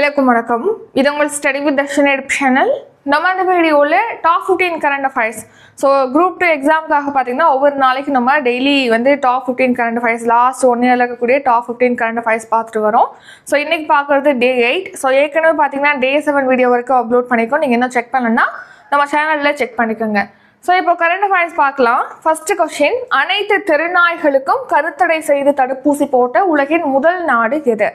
எல்லாருக்கும் வணக்கம். இது உங்கள் ஸ்டடி வித் தர்ஷன் சேனல் நம்ம அந்த வீடியோவில் top fifteen current affairs so group two எக்ஸாமுக்காக பார்த்தீங்கன்னா ஒவ்வொரு நாளைக்கு நம்ம டெய்லி வந்து top fifteen current affairs last one இயரில் இருக்கக்கூடிய டாப் ஃபிஃப்டீன் கரண்ட் அஃபேர்ஸ் பார்த்துட்டு வரோம். ஸோ இன்றைக்கி பார்க்குறது டே எயிட் ஸோ ஏற்கனவே பார்த்தீங்கன்னா டே செவன் வீடியோ வரைக்கும் அப்லோட் பண்ணிக்கோ நீங்கள் என்ன செக் பண்ணலன்னா நம்ம சேனலில் செக் பண்ணிக்கோங்க. ஸோ இப்போ கரண்ட் அஃபேர்ஸ் பார்க்கலாம். ஃபர்ஸ்ட் கொஸ்டின் அனைத்து தெருநாய்களுக்கும் கருத்தடை செய்து தடுப்பூசி போட்ட உலகின் முதல் நாடு எது?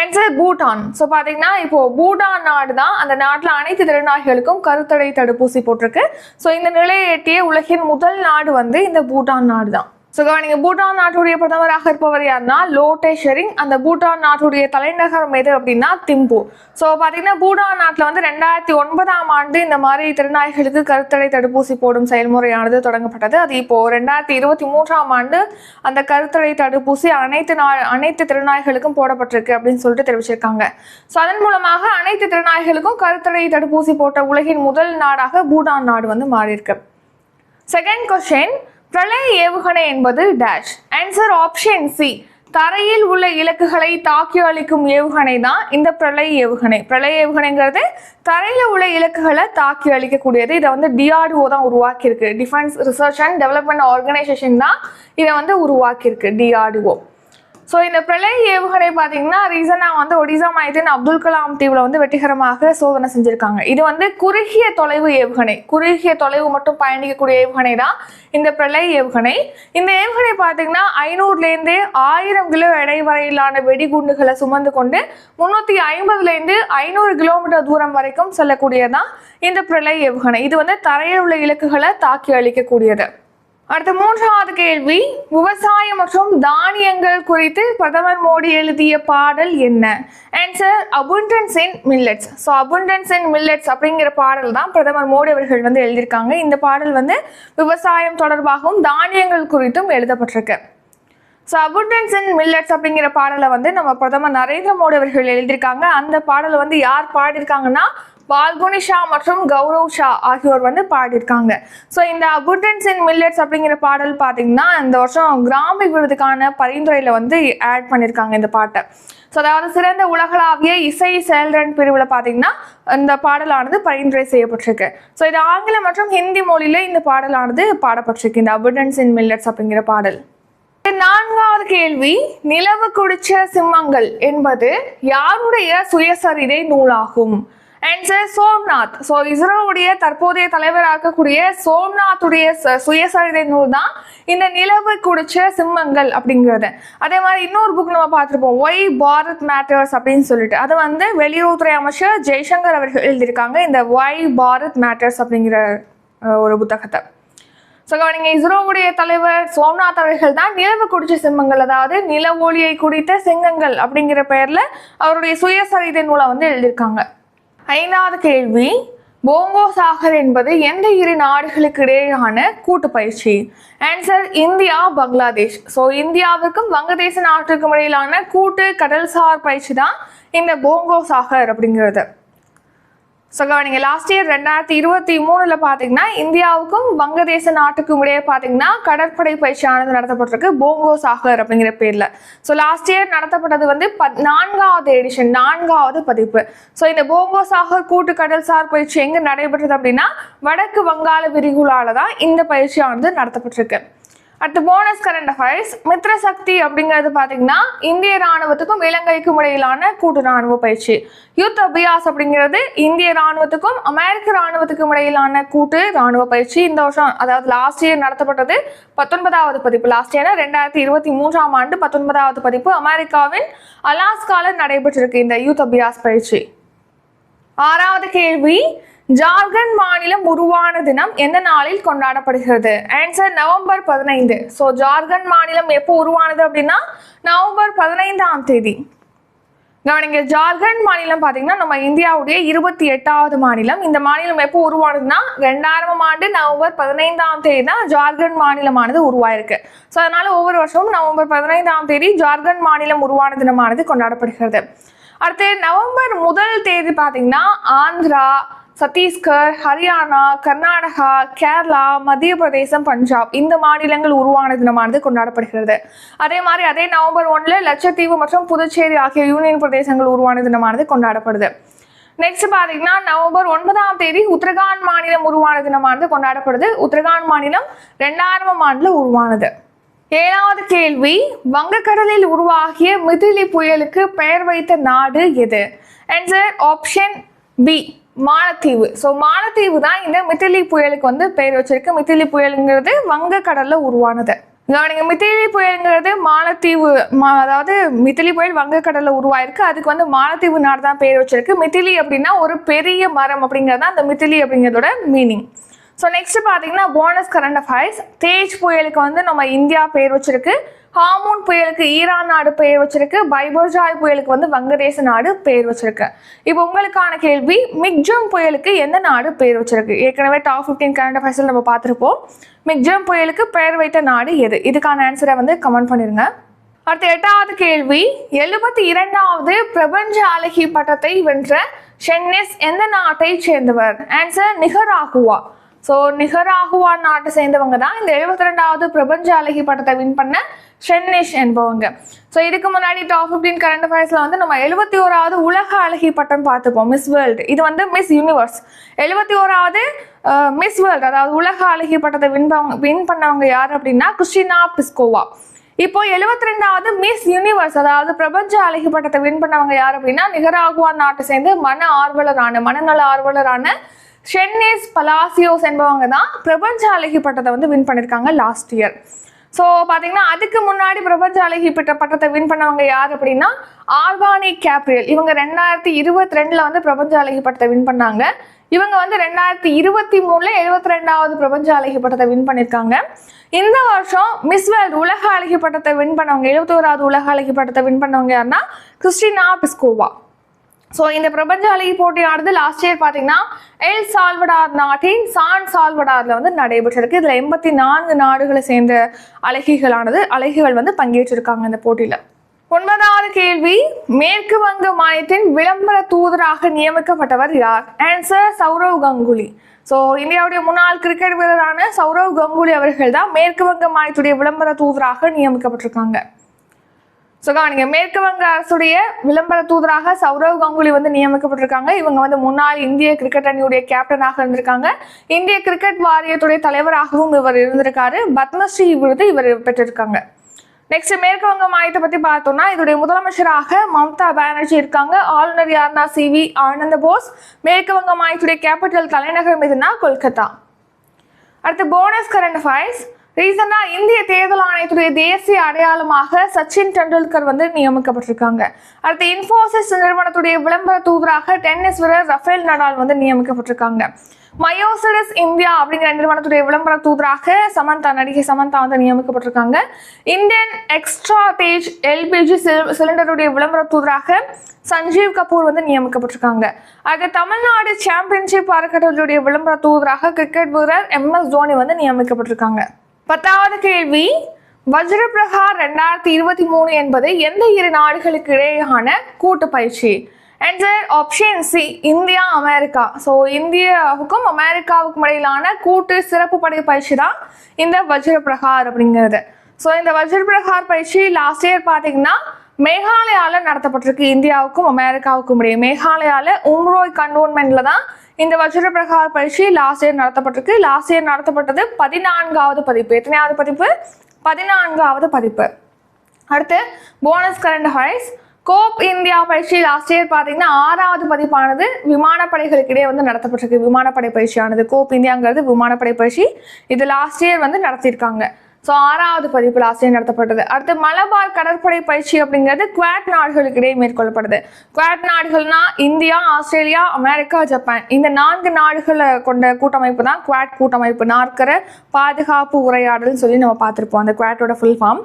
ஆன்சர் பூட்டான். ஸோ பார்த்தீங்கன்னா இப்போ பூட்டான் நாடு தான் அந்த நாட்டில் அனைத்து தெருநாய்களுக்கும் கருத்தடை தடுப்பூசி போட்டிருக்கு. ஸோ இந்த நிலையை எட்டிய உலகின் முதல் நாடு வந்து இந்த பூட்டான் நாடு தான் ஸோ கவனிங்க பூட்டான் நாட்டுடைய பிரதமராக இருப்பவர் யாருன்னா லோட்டே ஷெரிங். அந்த பூட்டான் நாட்டுடைய தலைநகரம் எது அப்படின்னா திம்பு. ஸோ பார்த்தீங்கன்னா பூட்டான் நாட்டில் வந்து ரெண்டாயிரத்தி ஒன்பதாம் ஆண்டு இந்த மாதிரி திருநாய்களுக்கு கருத்தடை தடுப்பூசி போடும் செயல்முறையானது தொடங்கப்பட்டது. அது இப்போ ரெண்டாயிரத்தி இருபத்தி மூன்றாம் ஆண்டு அந்த கருத்தடை தடுப்பூசி அனைத்து நா அனைத்து திருநாய்களுக்கும் போடப்பட்டிருக்கு அப்படின்னு சொல்லிட்டு தெரிவிச்சிருக்காங்க. ஸோ அதன் மூலமாக அனைத்து திருநாய்களுக்கும் கருத்தடை தடுப்பூசி போட்ட உலகின் முதல் நாடாக பூட்டான் நாடு வந்து மாறியிருக்கு. செகண்ட் கொஸ்டின் பிரளய ஏவுகணை என்பது டேஷ் ஆன்சர் ஆப்ஷன் சி தரையில் உள்ள இலக்குகளை தாக்கி அளிக்கும் ஏவுகணை தான் இந்த பிரளய ஏவுகணை. பிரளய ஏவுகணைங்கிறது தரையில் உள்ள இலக்குகளை தாக்கி அளிக்கக்கூடியது இதை வந்து டிஆர்டிஓ தான் உருவாக்கியிருக்கு. Defence research and development organisation தான் இதை வந்து உருவாக்கியிருக்கு. டிஆர்டிஓ ஸோ இந்த பிரளய ஏவுகணை பார்த்தீங்கன்னா ரீசனாக வந்து ஒடிசா மையத்தின் அப்துல் கலாம் தீவில் வந்து வெற்றிகரமாக சோதனை செஞ்சுருக்காங்க. இது வந்து குறுகிய தொலைவு ஏவுகணை. குறுகிய தொலைவு மட்டும் பயணிக்கக்கூடிய ஏவுகணை தான் இந்த பிரளய ஏவுகணை. இந்த ஏவுகணை பார்த்தீங்கன்னா ஐநூறுலேருந்து ஆயிரம் கிலோ எடை வரையிலான வெடிகுண்டுகளை சுமந்து கொண்டு முந்நூற்றி ஐம்பதுலேருந்து ஐநூறு கிலோமீட்டர் தூரம் வரைக்கும் செல்லக்கூடியதான் இந்த பிரளய ஏவுகணை. இது வந்து தரையில் உள்ள இலக்குகளை தாக்கி அளிக்கக்கூடியது அடுத்த மூன்றாவது கேள்வி விவசாயம் மற்றும் தானியங்கள் குறித்து பிரதமர் மோடி எழுதிய பாடல் என்ன? Answer abundance in millets so abundance in millets அப்படிங்கிற பாடல் தான் பிரதமர் மோடி அவர்கள் வந்து எழுதியிருக்காங்க. இந்த பாடல் வந்து விவசாயம் தொடர்பாகவும் தானியங்கள் குறித்தும் எழுதப்பட்டிருக்கு. ஸோ அபுண்டன்ஸ் இன் மில்லட்ஸ் அப்படிங்கிற பாடலை வந்து நம்ம பிரதமர் நரேந்திர மோடி அவர்கள் எழுதியிருக்காங்க. அந்த பாடலை வந்து யார் பாடியிருக்காங்கன்னா பால்குனி ஷா மற்றும் கௌரவ் ஷா ஆகியோர் வந்து பாடியிருக்காங்க. ஸோ இந்த அபுண்டன்ஸ் இன் மில்லட்ஸ் அப்படிங்கிற பாடல் பார்த்தீங்கன்னா இந்த வருஷம் கிராமி விருதுக்கான பரிந்துரையில் வந்து ஆட் பண்ணியிருக்காங்க இந்த பாட்டை. ஸோ அதாவது சிறந்த உலகளாவிய இசை செயல்திறன் பிரிவில் பார்த்தீங்கன்னா இந்த பாடலானது பரிந்துரை செய்யப்பட்டிருக்கு. ஸோ இது ஆங்கிலம் மற்றும் ஹிந்தி மொழியில் இந்த பாடலானது பாடப்பட்டிருக்கு இந்த அபுடன்ஸ் இன் மில்லட்ஸ் அப்படிங்கிற பாடல். நான்காவது கேள்வி நிலவு குடிச்ச சிம்மங்கள் என்பது யாருடைய சுயசரிதை நூலாகும்? அண்ட் சார் சோம்நாத் ஸோ இஸ்ரோவுடைய தற்போதைய தலைவராகக்கூடிய சோம்நாத்துடைய சுயசரிதை நூல் தான் இந்த நிலவு குடிச்ச சிம்மங்கள் அப்படிங்கிறது. அதே மாதிரி இன்னொரு புக் நம்ம பார்த்துருப்போம். ஒய் பாரத் மேட்டர்ஸ் அப்படின்னு சொல்லிட்டு. அது வந்து வெளியுறவுத்துறை அமைச்சர் ஜெய்சங்கர் அவர்கள் எழுதியிருக்காங்க. இந்த ஒய் பாரத் மேட்டர்ஸ் அப்படிங்கிற ஒரு புத்தகத்தை. ஸோ கவனிங்க இஸ்ரோவுடைய தலைவர் சோம்நாத் அவர்கள் தான் நிலவு குடிச்ச சிம்மங்கள். அதாவது நில ஒளியை குடித்த சிங்கங்கள் அப்படிங்கிற பெயரில் அவருடைய சுயசரிதை நூலை வந்து எழுதியிருக்காங்க. ஐந்தாவது கேள்வி போங்கோ சாகர் என்பது எந்த இரு நாடுகளுக்கு இடையேயான கூட்டு பயிற்சி? Answer India Bangladesh. ஸோ இந்தியாவுக்கும் வங்கதேச நாட்டுக்கும் இடையிலான கூட்டு கடல்சார் பயிற்சி தான் இந்த போங்கோ சாகர் அப்படிங்கிறது. ஸோ கவனிங்க லாஸ்ட் இயர் ரெண்டாயிரத்தி இருபத்தி மூணில் பார்த்தீங்கன்னா இந்தியாவுக்கும் வங்கதேச நாட்டுக்கும் இடையே பார்த்தீங்கன்னா கடற்படை பயிற்சியானது நடத்தப்பட்டிருக்கு போங்கோ சாகர் அப்படிங்கிற பேரில். ஸோ லாஸ்ட் இயர் நடத்தப்பட்டது வந்து பத் நான்காவது எடிஷன் நான்காவது பதிப்பு. ஸோ இந்த போங்கோ சாகர் கூட்டு கடல்சார் பயிற்சி எங்கே நடைபெற்றது அப்படின்னா வடக்கு வங்காள விரிகுலால தான் இந்த பயிற்சியானது நடத்தப்பட்டிருக்கு. அடுத்து bonus current affairs Mitra Shakti அப்படிங்கிறது பார்த்தீங்கன்னா இந்திய ராணுவத்துக்கும் இலங்கைக்கும் இடையிலான கூட்டு ராணுவ பயிற்சி. யூத் அபியாஸ் அப்படிங்கிறது இந்திய ராணுவத்துக்கும் அமெரிக்க ராணுவத்துக்கும் இடையிலான கூட்டு ராணுவ பயிற்சி. இந்த வருஷம் அதாவது லாஸ்ட் இயர் நடத்தப்பட்டது பத்தொன்பதாவது பதிப்பு. லாஸ்ட் இயர் ரெண்டாயிரத்தி இருபத்தி மூன்றாம் ஆண்டு பத்தொன்பதாவது பதிப்பு. அமெரிக்காவின் அலாஸ்காவில் நடைபெற்றிருக்கு இந்த யூத் அபியாஸ் பயிற்சி. ஆறாவது கேள்வி ஜார்க்கண்ட் மாநிலம் உருவான தினம் எந்த நாளில் கொண்டாடப்படுகிறது? ஆன்சர் நவம்பர் பதினைந்து. ஸோ ஜார்க்கண்ட் மாநிலம் எப்போ உருவானது அப்படின்னா நவம்பர் பதினைந்தாம் தேதி. கவனிங்க ஜார்க்கண்ட் மாநிலம் பார்த்தீங்கன்னா நம்ம இந்தியாவுடைய இருபத்தி எட்டாவது மாநிலம். இந்த மாநிலம் எப்போ உருவானதுன்னா ரெண்டாயிரம் ஆண்டு நவம்பர் பதினைந்தாம் தேதி தான் ஜார்க்கண்ட் மாநிலமானது உருவாயிருக்கு. ஸோ அதனால ஒவ்வொரு வருஷமும் நவம்பர் பதினைந்தாம் தேதி ஜார்க்கண்ட் மாநிலம் உருவான தினமானது கொண்டாடப்படுகிறது. அடுத்து நவம்பர் முதல் தேதி பார்த்தீங்கன்னா ஆந்திரா சத்தீஸ்கர் ஹரியானா கர்நாடகா கேரளா மத்திய பிரதேசம் பஞ்சாப் இந்த மாநிலங்கள் உருவான தினமானது கொண்டாடப்படுகிறது. அதே மாதிரி அதே நவம்பர் ஒன்றில் லட்சத்தீவு மற்றும் புதுச்சேரி ஆகிய யூனியன் பிரதேசங்கள் உருவான தினமானது கொண்டாடப்படுது. நெக்ஸ்ட் பார்த்தீங்கன்னா நவம்பர் ஒன்பதாம் தேதி உத்தரகாண்ட் மாநிலம் உருவான தினமானது கொண்டாடப்படுது. உத்தரகாண்ட் மாநிலம் ரெண்டாயிரம் ஆண்டுல உருவானது. ஏழாவது கேள்வி வங்கக்கடலில் உருவாகிய மிதிலி புயலுக்கு பெயர் வைத்த நாடு எது? ஆன்சர் ஆப்ஷன் பி மாலத்தீவு. ஸோ மாலத்தீவு தான் இந்த மிதிலி புயலுக்கு வந்து பெயர் வச்சிருக்கு. மித்திலி புயலுங்கிறது வங்கக்கடலில் உருவானது. கவனிங்க மித்திலி புயலுங்கிறது மாலத்தீவு மா- அதாவது மித்திலி புயல் வங்கக்கடல்ல உருவாயிருக்கு. அதுக்கு வந்து மாலத்தீவு நாடு தான் பேர் வச்சிருக்கு. மித்திலி அப்படின்னா ஒரு பெரிய மரம் அப்படிங்கிறது தான் அந்த மிதிலி அப்படிங்கிறதோட மீனிங் ஸோ நெக்ஸ்ட் பார்த்தீங்கன்னா போனஸ் கரண்ட் அஃபேர்ஸ் தேஜ் புயலுக்கு வந்து நம்ம இந்தியா பேர் வச்சிருக்கு. ஹாமூன் புயலுக்கு ஈரான் நாடு பெயர் வச்சிருக்கு. பைபோஜாய் புயலுக்கு வந்து வங்கதேச நாடு பெயர் வச்சிருக்கு. இப்போ உங்களுக்கான கேள்வி மிக்ஜம் புயலுக்கு எந்த நாடு பெயர் வச்சிருக்கு? ஏற்கனவே டாப் ஃபிஃப்டீன் கரண்ட் அஃபேர்ஸில் நம்ம பார்த்துருப்போம். மிக்ஜம் புயலுக்கு பெயர் வைத்த நாடு எது? இதுக்கான ஆன்சரை வந்து கமெண்ட் பண்ணிருங்க. அடுத்த எட்டாவது கேள்வி எழுபத்தி இரண்டாவது பிரபஞ்ச அழகி பட்டத்தை வென்ற ஷென்னெஸ் எந்த நாட்டை சேர்ந்தவர்? Answer Nicaragua. ஸோ நிகராகுவா நாட்டை சேர்ந்தவங்க தான் இந்த எழுபத்தி ரெண்டாவது பிரபஞ்ச அழகி பட்டத்தை வின் பண்ண ஷென்னிஷ் என்பவங்க. ஸோ இதுக்கு முன்னாடி டாப் ஃபிஃப்டீன் கரண்ட் அஃபேர்ஸில் வந்து நம்ம எழுபத்தி ஓராவது உலக அழகி பட்டம் பார்த்துப்போம் மிஸ் வேர்ல்டு இது வந்து மிஸ் யூனிவர்ஸ் எழுபத்தி ஓராவது மிஸ் வேர்ல்டு அதாவது உலக அழகி பட்டத்தை வின் வின் பண்ணவங்க யார் அப்படின்னா கிறிஸ்டினா பிஸ்கோவா இப்போ எழுபத்தி ரெண்டாவது மிஸ் யூனிவர்ஸ் அதாவது பிரபஞ்ச அழகி பட்டத்தை வின் பண்ணவங்க யார் அப்படின்னா நிகராகுவா நாட்டை சேர்ந்து மன ஆர்வலரான மனநல ஆர்வலரான ஷென்னேஸ் பலாசியோஸ் என்பவங்க தான் பிரபஞ்ச அழகி பட்டத்தை வந்து வின் பண்ணியிருக்காங்க லாஸ்ட் இயர் ஸோ பார்த்தீங்கன்னா அதுக்கு முன்னாடி பிரபஞ்ச அழகி பெற்ற பட்டத்தை வின் பண்ணவங்க யார் அப்படின்னா ஆர்கானி கேப்ரியல். இவங்க ரெண்டாயிரத்தி இருபத்தி ரெண்டில் வந்து பிரபஞ்ச அழகி பட்டத்தை வின் பண்ணாங்க. இவங்க வந்து ரெண்டாயிரத்தி இருபத்தி மூணுல எழுபத்தி ரெண்டாவது பிரபஞ்ச அழகி பட்டத்தை வின் பண்ணியிருக்காங்க இந்த வருஷம் மிஸ் வேர்ல்டு உலக அழகி பட்டத்தை வின் பண்ணவங்க எழுபத்தோராவது உலக அழகி பட்டத்தை வின் பண்ணவங்க யாருன்னா கிறிஸ்டினா பிஸ்கோவா. ஸோ இந்த பிரபஞ்ச அழகி போட்டியானது லாஸ்ட் இயர் பார்த்தீங்கன்னா எல் சால்வடார் நாட்டின் சான் சால்வடாரில் வந்து நடைபெற்றிருக்கு. இதில் எண்பத்தி நான்கு நாடுகளை சேர்ந்த அழகிகளானது அழகிகள் வந்து பங்கேற்றிருக்காங்க இந்த போட்டியில். ஒன்பதாவது கேள்வி மேற்கு வங்க மாநிலத்தின் விளம்பர தூதராக நியமிக்கப்பட்டவர் யார்? ஆன்சர் சௌரவ் கங்குலி. ஸோ இந்தியாவுடைய முன்னாள் கிரிக்கெட் வீரரான சௌரவ் கங்குலி அவர்கள் தான் மேற்கு வங்க மாநிலத்துடைய விளம்பர தூதராக நியமிக்கப்பட்டிருக்காங்க. ஸோ கவனிங்க மேற்கு வங்க அரசுடைய விளம்பர தூதராக சௌரவ் கங்குலி வந்து நியமிக்கப்பட்டிருக்காங்க. இவங்க வந்து முன்னாள் இந்திய கிரிக்கெட் அணியுடைய கேப்டனாக இருந்திருக்காங்க. இந்திய கிரிக்கெட் வாரியத்துடைய தலைவராகவும் இவர் இருந்திருக்காரு. பத்மஸ்ரீ விருது இவர் பெற்றிருக்காங்க. நெக்ஸ்ட் மேற்கு வங்க மாயத்தை பத்தி பார்த்தோம்னா இதோடைய முதலமைச்சராக மம்தா பானர்ஜி இருக்காங்க. ஆளுநர் யார்னா சி வி ஆனந்த போஸ். மேற்கு வங்க மாயத்துடைய கேபிட்டல் தலைநகரம் எதுனா கொல்கத்தா. அடுத்து போனஸ் கரண்ட் அஃபைர்ஸ் ரீசெண்டாக இந்திய தேர்தல் ஆணையத்துடைய தேசிய அடையாளமாக சச்சின் டெண்டுல்கர் வந்து நியமிக்கப்பட்டிருக்காங்க. அடுத்து இன்ஃபோசிஸ் நிறுவனத்துடைய விளம்பர தூதராக டென்னிஸ் வீரர் ரஃபேல் நடால் வந்து நியமிக்கப்பட்டிருக்காங்க. மயோசிடஸ் இந்தியா அப்படிங்கிற நிறுவனத்துடைய விளம்பர தூதராக சமந்தா நடிகை சமந்தா வந்து நியமிக்கப்பட்டிருக்காங்க. இந்தியன் எக்ஸ்ட்ரா தேஜ் எல்பிஜி சிலிண்டருடைய விளம்பர தூதராக சஞ்சீவ் கபூர் வந்து நியமிக்கப்பட்டிருக்காங்க. அது தமிழ்நாடு சாம்பியன்ஷிப் அறக்கட்டளையுடைய விளம்பர தூதராக கிரிக்கெட் வீரர் எம் எஸ் தோனி வந்து நியமிக்கப்பட்டிருக்காங்க. பத்தாவது கேள்வி வஜ்ரபிரகார் ரெண்டாயிரத்தி இருபத்தி மூணு என்பது எந்த இரு நாடுகளுக்கு இடையேயான கூட்டு பயிற்சி? Answer option C India America. So இந்தியாவுக்கும் அமெரிக்காவுக்கும் இடையிலான கூட்டு சிறப்பு படை பயிற்சி தான் இந்த வஜ்ரபிரகார் அப்படிங்கிறது. ஸோ இந்த வஜ்ரபிரகார் பயிற்சி லாஸ்ட் இயர் பார்த்தீங்கன்னா மேகாலயாவில் நடத்தப்பட்டிருக்கு. இந்தியாவுக்கும் அமெரிக்காவுக்கும் இடையே. மேகாலயாவில் உம்ரோய் கண்டோன்மெண்ட்ல தான் இந்த வஜ்ரபிரகார் பயிற்சி லாஸ்ட் இயர் நடத்தப்பட்டிருக்கு. லாஸ்ட் இயர் நடத்தப்பட்டது பதினான்காவது பதிப்பு. எத்தனையாவது பதிப்பு? பதினான்காவது பதிப்பு. அடுத்து போனஸ் கரண்ட் ஹைஸ் கோப் இந்தியா பயிற்சி லாஸ்ட் இயர் பார்த்தீங்கன்னா ஆறாவது பதிப்பானது விமானப்படைகளுக்கிடையே வந்து நடத்தப்பட்டிருக்கு. விமானப்படை பயிற்சியானது. கோப் இந்தியாங்கிறது விமானப்படை பயிற்சி. இது லாஸ்ட் இயர் வந்து நடத்தியிருக்காங்க. ஸோ ஆறாவது பதிப்பில் ஆசிரியர் நடத்தப்பட்டது. அடுத்து மலபார் கடற்படை பயிற்சி அப்படிங்கிறது குவாட் நாடுகளுக்கு இடையே மேற்கொள்ளப்படுது. குவாட் நாடுகள்னா இந்தியா ஆஸ்திரேலியா அமெரிக்கா ஜப்பான். இந்த நான்கு நாடுகளை கொண்ட கூட்டமைப்பு தான் குவாட் கூட்டமைப்பு. நாற்கர பாதுகாப்பு உரையாடல்னு சொல்லி நம்ம பார்த்துருப்போம். அந்த குவாட்டோட ஃபுல் ஃபார்ம்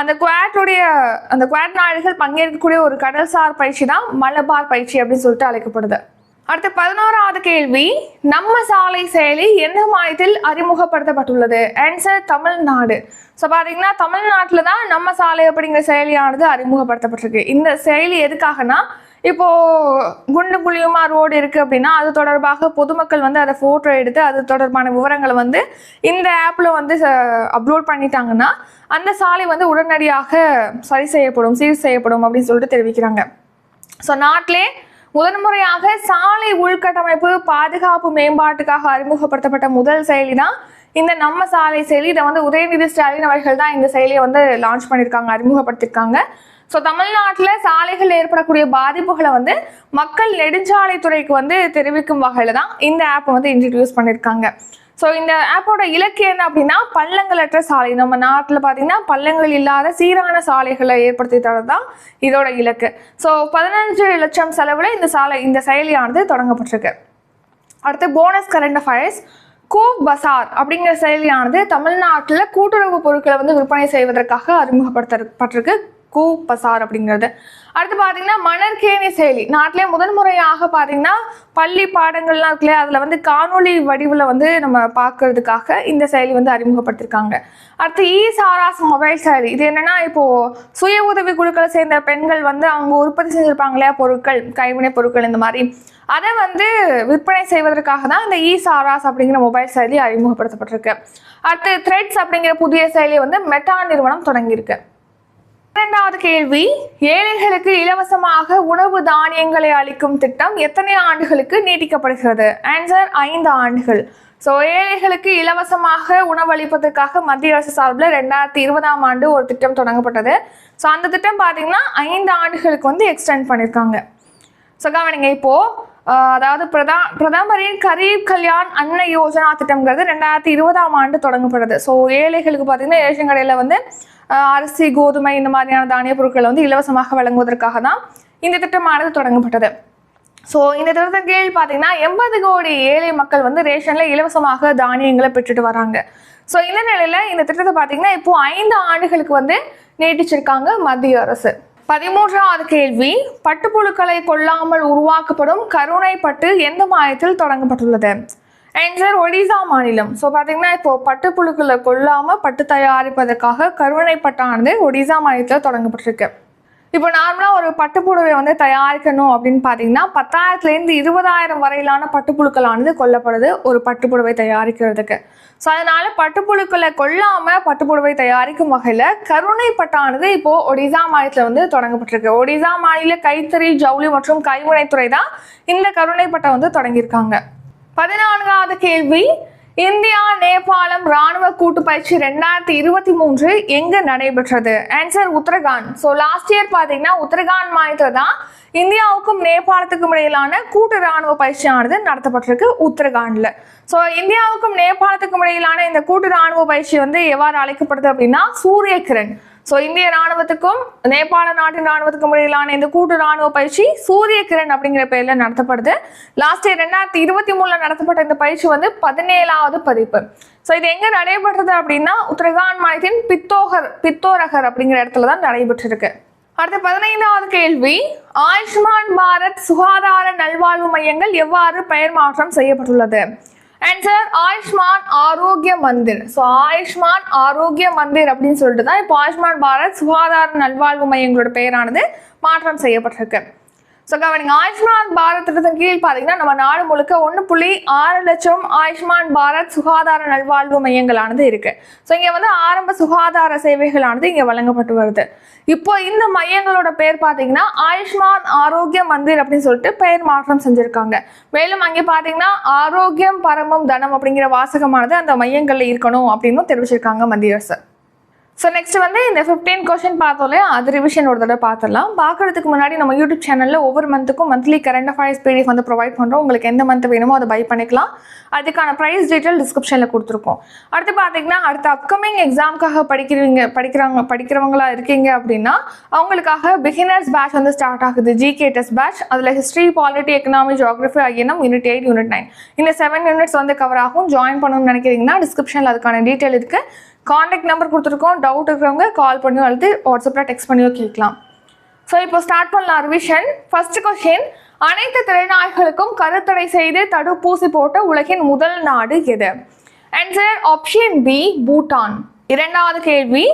அந்த குவாட்டுடைய அந்த குவாட் நாடுகள் பங்கேற்கக்கூடிய ஒரு கடல்சார் பயிற்சி தான் மலபார் பயிற்சி அப்படின்னு சொல்லிட்டு அழைக்கப்படுது. அடுத்து பதினோராவது கேள்வி நம்ம சாலை செயலி எந்த மாநிலத்தில் அறிமுகப்படுத்தப்பட்டுள்ளது? ஆன்சர் தமிழ்நாடு. ஸோ பார்த்தீங்கன்னா தமிழ்நாட்டில் தான் நம்ம சாலை அப்படிங்கிற செயலியானது அறிமுகப்படுத்தப்பட்டிருக்கு. இந்த செயலி எதுக்காகனா இப்போ குண்டு குழியுமா ரோடு இருக்குது அப்படின்னா அது தொடர்பாக பொதுமக்கள் வந்து அதை ஃபோட்டோ எடுத்து அது தொடர்பான விவரங்களை வந்து இந்த ஆப்பில் வந்து அப்லோட் பண்ணிட்டாங்கன்னா அந்த சாலை வந்து உடனடியாக சரி செய்யப்படும் சீர் செய்யப்படும் அப்படின்னு சொல்லிட்டு தெரிவிக்கிறாங்க. ஸோ நாட்டிலே முதன்முறையாக சாலை உள்கட்டமைப்பு பாதுகாப்பு மேம்பாட்டுக்காக அறிமுகப்படுத்தப்பட்ட முதல் செயலி தான் இந்த நம்ம சாலை செயலி. இதை வந்து உதயநிதி ஸ்டாலின் அவர்கள் தான் இந்த செயலியை வந்து லான்ச் பண்ணியிருக்காங்க அறிமுகப்படுத்தியிருக்காங்க. ஸோ தமிழ்நாட்டில் சாலைகள் ஏற்படக்கூடிய பாதிப்புகளை வந்து மக்கள் நெடுஞ்சாலைத்துறைக்கு வந்து தெரிவிக்கும் வகையில் தான் இந்த ஆப்பை வந்து இன்ட்ரடியூஸ் பண்ணியிருக்காங்க. ஸோ இந்த ஆப்போட இலக்கு என்ன அப்படின்னா பள்ளங்களற்ற சாலை. நம்ம நாட்டில் பார்த்தீங்கன்னா பள்ளங்கள் இல்லாத சீரான சாலைகளை ஏற்படுத்தி தரது தான் இதோட இலக்கு. ஸோ பதினஞ்சு லட்சம் செலவில் இந்த சாலை இந்த செயலியானது தொடங்கப்பட்டிருக்கு. அடுத்து போனஸ் கரண்ட் அஃபயர்ஸ் கூப் பசார் அப்படிங்கிற செயலியானது தமிழ்நாட்டில் கூட்டுறவு பொருட்களை வந்து விற்பனை செய்வதற்காக அறிமுகப்படுத்தப்பட்டிருக்கு. கூ பசார் அப்படிங்கிறது. அடுத்து பார்த்தீங்கன்னா மணற்கேணி செயலி. நாட்டிலே முதன் முறையாக பார்த்தீங்கன்னா பள்ளி பாடங்கள்லாம் இருக்குல்ல அதில் வந்து காணொளி வடிவில் வந்து நம்ம பார்க்கறதுக்காக இந்த செயலி வந்து அறிமுகப்படுத்திருக்காங்க. அடுத்து இ சாராஸ் மொபைல் செயலி. இது என்னென்னா இப்போது சுய உதவி குழுக்களை சேர்ந்த பெண்கள் வந்து அவங்க உற்பத்தி செஞ்சிருப்பாங்க இல்லையா? பொருட்கள் கைவினை பொருட்கள் இந்த மாதிரி. அதை வந்து விற்பனை செய்வதற்காக தான் இந்த இ சாராஸ் அப்படிங்கிற மொபைல் செயலி அறிமுகப்படுத்தப்பட்டிருக்கு. அடுத்து த்ரெட்ஸ் அப்படிங்கிற புதிய செயலியை வந்து மெட்டா நிறுவனம் தொடங்கியிருக்கு. இரண்டாவது கேள்வி ஏழைகளுக்கு இலவசமாக உணவு தானியங்களை அளிக்கும் திட்டம் எத்தனை ஆண்டுகளுக்கு நீட்டிக்கப்படுகிறது? ஆன்சர் ஐந்து ஆண்டுகள். ஸோ ஏழைகளுக்கு இலவசமாக உணவளிப்பதற்காக மத்திய அரசு சார்பில் ரெண்டாயிரத்தி இருபதாம் ஆண்டு ஒரு திட்டம் தொடங்கப்பட்டது. ஸோ அந்த திட்டம் பார்த்தீங்கன்னா ஐந்து ஆண்டுகளுக்கு வந்து எக்ஸ்டெண்ட் பண்ணியிருக்காங்க ஸோ கவனிங்க இப்போது அதாவது பிரதா பிரதமரின் கரீப் கல்யாண் அன்ன யோஜனா திட்டம்ங்கிறது ரெண்டாயிரத்தி இருபதாம் ஆண்டு தொடங்கப்படுது. ஸோ ஏழைகளுக்கு பார்த்தீங்கன்னா ரேஷன் கடையில் வந்து அரிசி கோதுமை இந்த மாதிரியான தானிய பொருட்களை வந்து இலவசமாக வழங்குவதற்காக தான் இந்த திட்டமானது தொடங்கப்பட்டது. ஸோ இந்த திட்டத்தின் கீழ் பார்த்தீங்கன்னா எண்பது கோடி ஏழை மக்கள் வந்து ரேஷனில் இலவசமாக தானியங்களை பெற்றுட்டு வராங்க. ஸோ இந்த நிலையில் இந்த திட்டத்தை பார்த்தீங்கன்னா இப்போது ஐந்து ஆண்டுகளுக்கு வந்து நீட்டிச்சிருக்காங்க மத்திய அரசு. பதிமூன்றாவது கேள்வி பட்டுப்புழுக்களை கொல்லாமல் உருவாக்கப்படும் கருணை பட்டு எந்த மாநிலத்தில் தொடங்கப்பட்டுள்ளது? ஆன்சர் ஒடிசா மாநிலம். ஸோ பார்த்தீங்கன்னா இப்போ பட்டுப்புழுக்களை கொல்லாமல் பட்டு தயாரிப்பதற்காக கருணை பட்டானது ஒடிசா மாநிலத்தில் தொடங்கப்பட்டிருக்கு. இப்போ நார்மலாக ஒரு பட்டுப்புடவை வந்து தயாரிக்கணும் அப்படின்னு பார்த்தீங்கன்னா பத்தாயிரத்துலேருந்து இருபதாயிரம் வரையிலான பட்டுப்புழுக்களானது கொல்லப்படுது ஒரு பட்டுப்புடவை தயாரிக்கிறதுக்கு. ஸோ அதனால் பட்டுப்புழுக்களை கொல்லாமல் பட்டுப்புடவை தயாரிக்கும் வகையில் கருணை பட்டானது இப்போது ஒடிசா மாநிலத்தில் வந்து தொடங்கப்பட்டிருக்கு. ஒடிசா மாநில கைத்தறி ஜவுளி மற்றும் கைவினைத்துறை தான் இந்த கருணை பட்டை வந்து தொடங்கியிருக்காங்க. பதினான்காவது கேள்வி இந்தியா நேபாளம் ராணுவ கூட்டு பயிற்சி ரெண்டாயிரத்தி இருபத்தி மூன்று எங்க நடைபெற்றது? Answer Uttarakhand. So last year பார்த்தீங்கன்னா உத்தரகாண்ட் மாநிலத்தில் தான் இந்தியாவுக்கும் நேபாளத்துக்கும் இடையிலான கூட்டு ராணுவ பயிற்சியானது நடத்தப்பட்டிருக்கு உத்தரகாண்டில். ஸோ இந்தியாவுக்கும் நேபாளத்துக்கும் இடையிலான இந்த கூட்டு ராணுவ பயிற்சி வந்து எவ்வாறு அழைக்கப்படுது அப்படின்னா சூரிய கிரண் ஸோ இந்திய ராணுவத்துக்கும் நேபாள நாட்டின் ராணுவத்துக்கும் இடையிலான இந்த கூட்டு ராணுவ பயிற்சி சூரிய கிரண் அப்படிங்கிற பெயரில் நடத்தப்படுது. லாஸ்ட் இயர் ரெண்டாயிரத்தி இருபத்தி மூணுல நடத்தப்பட்ட இந்த பயிற்சி வந்து பதினேழாவது பதிப்பு. ஸோ இது எங்கே நடைபெற்றது அப்படின்னா உத்தரகாண்ட் மாநிலத்தின் பித்தோகர் பித்தோரகர் அப்படிங்கிற இடத்துல தான் நடைபெற்றிருக்கு. அடுத்த பதினைந்தாவது கேள்வி ஆயுஷ்மான் பாரத் சுகாதார நல்வாழ்வு மையங்கள் எவ்வாறு பெயர் மாற்றம் செய்யப்பட்டுள்ளது? ஆன்சர் ஆயுஷ்மான் ஆரோக்கிய மந்திர் ஸோ ஆயுஷ்மான் ஆரோக்கிய மந்திர் அப்படின்னு சொல்லிட்டு தான் இப்போ ஆயுஷ்மான் பாரத் சுகாதார நல்வாழ்வு மையங்களோட பெயரானது மாற்றம் செய்யப்பட்டிருக்கு. ஸோ கவனிங்க ஆயுஷ்மான் பாரத் திட்டத்தின் கீழ் பார்த்தீங்கன்னா நம்ம நாடு முழுக்க ஒன்று புள்ளி ஆறு லட்சம் ஆயுஷ்மான் பாரத் சுகாதார நல்வாழ்வு மையங்களானது இருக்கு. ஸோ இங்கே வந்து ஆரம்ப சுகாதார சேவைகளானது இங்கே வழங்கப்பட்டு வருது. இப்போ இந்த மையங்களோட பேர் பார்த்தீங்கன்னா ஆயுஷ்மான் ஆரோக்கிய மந்திர் அப்படின்னு சொல்லிட்டு பெயர் மாற்றம் செஞ்சுருக்காங்க. மேலும் அங்கே பார்த்தீங்கன்னா ஆரோக்கியம் பரமம் தனம் அப்படிங்கிற வாசகமானது அந்த மையங்களில் இருக்கணும் அப்படின்னு தெரிவிச்சிருக்காங்க மத்திய அரசு. ஸோ நெக்ஸ்ட் வந்து இந்த ஃபிஃப்டீன் கொஷின் பார்த்தோம்ல அது ரிவிஷன் ஒரு தடவை பார்த்துடலாம். பார்க்கறதுக்கு முன்னாடி நம்ம யூடியூப் சேனலில் ஒவ்வொரு மந்த்துக்கும் மந்த்லி கரண்ட் அஃபேர்ஸ் பிடிஎஃப் வந்து ப்ரொவைட் பண்ணுறோம் உங்களுக்கு எந்த மந்த் வேணுமோ அதை பை பண்ணிக்கலாம். அதுக்கான ப்ரைஸ் டீட்டெயில் டிஸ்கிரிப்ஷனில் கொடுத்துருக்கோம். அடுத்து பார்த்தீங்கன்னா அடுத்த அப்கமிங் எக்ஸாமுக்காக படிக்கிறவங்க படிக்கிறவங்க படிக்கிறவங்களா இருக்கீங்க அப்படின்னா அவங்களுக்காக பிகினர்ஸ் பேட்ச் வந்து ஸ்டார்ட் ஆகுது. ஜிகே டெஸ்ட் பேட்ச் அதில் history polity economy geography INM unit eight unit nine இந்த செவன் யூனிட்ஸ் வந்து கவர் ஆகும். ஜாயின் பண்ணணும்னு நினைக்கிறீங்கன்னா டிஸ்கிரிப்ஷனில் அதுக்கான டீட்டெயில் இருக்குது காண்டாக்ட் நம்பர் கொடுத்துருக்கோம். டவுட் இருக்கிறவங்க கால் பண்ணியோ அல்லது வாட்ஸ்அப்பில் டெக்ஸ்ட் பண்ணியோ கேட்கலாம். ஸோ இப்போ ஸ்டார்ட் பண்ணலாம். ரிவிஷன் ஃபர்ஸ்ட் கொஸ்டின் அனைத்து திரைநாய்களுக்கும் கருத்தடை செய்து தடுப்பூசி போட்ட உலகின் முதல் நாடு எது? Answer option B Bhutan. இரண்டாவது கேள்வி.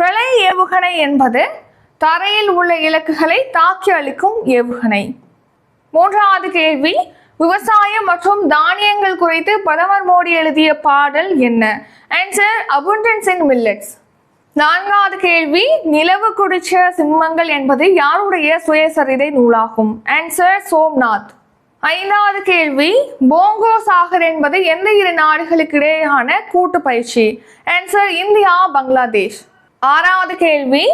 பிரளய ஏவுகணை என்பது தரையில் உள்ள இலக்குகளை தாக்கி அளிக்கும் ஏவுகணை. மூன்றாவது கேள்வி. விவசாயம் மற்றும் தானியங்கள் குறித்து பிரதமர் மோடி எழுதிய பாடல் என்ன? ஆன்சர் அபுண்டன்ஸ் இன் மில்லட்ஸ் நான்காவது கேள்வி நிலவு குடிச்ச சிம்மங்கள் என்பது யாருடைய சுயசரிதை நூலாகும்? ஆன்சர் சோம்நாத் ஐந்தாவது கேள்வி போங்கோ சாகர் என்பது எந்த இரு நாடுகளுக்கு இடையேயான கூட்டு பயிற்சி? Answer India Bangladesh. ஆறாவது கேள்வி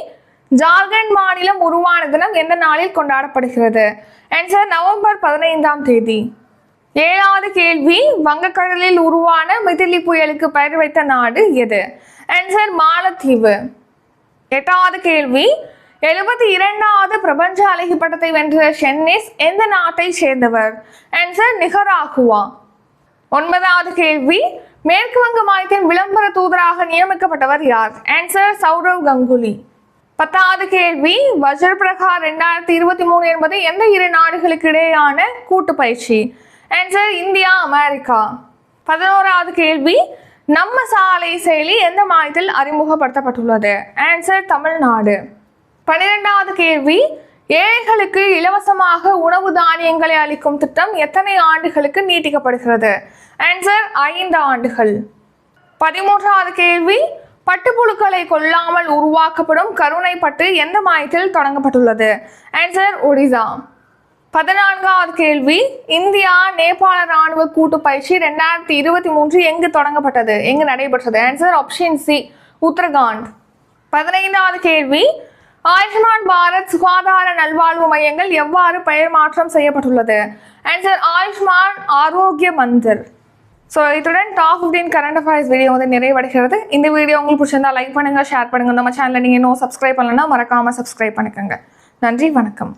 ஜார்க்கண்ட் மாநிலம் உருவான தினம் எந்த நாளில் கொண்டாடப்படுகிறது? ஆன்சர் நவம்பர் பதினைந்தாம் தேதி. ஏழாவது கேள்வி வங்கக்கடலில் உருவான மிதிலி புயலுக்கு பெயர் வைத்த நாடு எது? ஆன்சர் மாலத்தீவு. எட்டாவது கேள்வி எழுபத்தி இரண்டாவது பிரபஞ்ச அழகி பட்டத்தை வென்ற ஷென்னிஸ் எந்த நாட்டை சேர்ந்தவர்? Answer Nicaragua. ஒன்பதாவது கேள்வி மேற்கு வங்க மாநிலத்தின் விளம்பர தூதராக நியமிக்கப்பட்டவர் யார்? ஆன்சர் சௌரவ் கங்குலி. பத்தாவது கேள்வி வஜ்ர பிரகார் ரெண்டாயிரத்தி இருபத்தி மூணு என்பது எந்த இரு நாடுகளுக்கு இடையேயான கூட்டு பயிற்சி? Answer India America. பதினோராவது கேள்வி. நம்ம சாலை செயலி எந்த மாநிலத்தில் அறிமுகப்படுத்தப்பட்டுள்ளது? ஆன்சர் தமிழ்நாடு. பன்னிரெண்டாவது கேள்வி. ஏழைகளுக்கு இலவசமாக உணவு தானியங்களை அளிக்கும் திட்டம் எத்தனை ஆண்டுகளுக்கு நீட்டிக்கப்படுகிறது? ஆன்சர் ஐந்து ஆண்டுகள். பதிமூன்றாவது கேள்வி. பட்டுப்புழுக்களை கொல்லாமல் உருவாக்கப்படும் கருணை பட்டு எந்த மாயத்தில் தொடங்கப்பட்டுள்ளது? ஆன்சர் ஒடிசா. பதினான்காவது கேள்வி. இந்தியா நேபாள ராணுவ கூட்டு பயிற்சி ரெண்டாயிரத்தி இருபத்தி மூன்று எங்கு தொடங்கப்பட்டது? எங்கு நடைபெற்றது? Answer option C Uttarakhand. பதினைந்தாவது கேள்வி. ஆயுஷ்மான் பாரத் சுகாதார நல்வாழ்வு மையங்கள் எவ்வாறு பெயர் மாற்றம் செய்யப்பட்டுள்ளது? ஆன்சர் ஆயுஷ்மான் ஆரோக்கிய மந்திர். ஸோ இத்துடன் top fifteen current affairs video வந்து நிறைவடைகிறது. இந்த வீடியோ உங்களுக்கு பிடிச்சிருந்தா லைக் பண்ணுங்கள் ஷேர் பண்ணுங்கள் நம்ம சேனலில் நீங்கள் இன்னும் சப்ஸ்கிரைப் பண்ணலன்னா மறக்காமல் சப்ஸ்கிரைப் பண்ணிக்கோங்க. நன்றி வணக்கம்.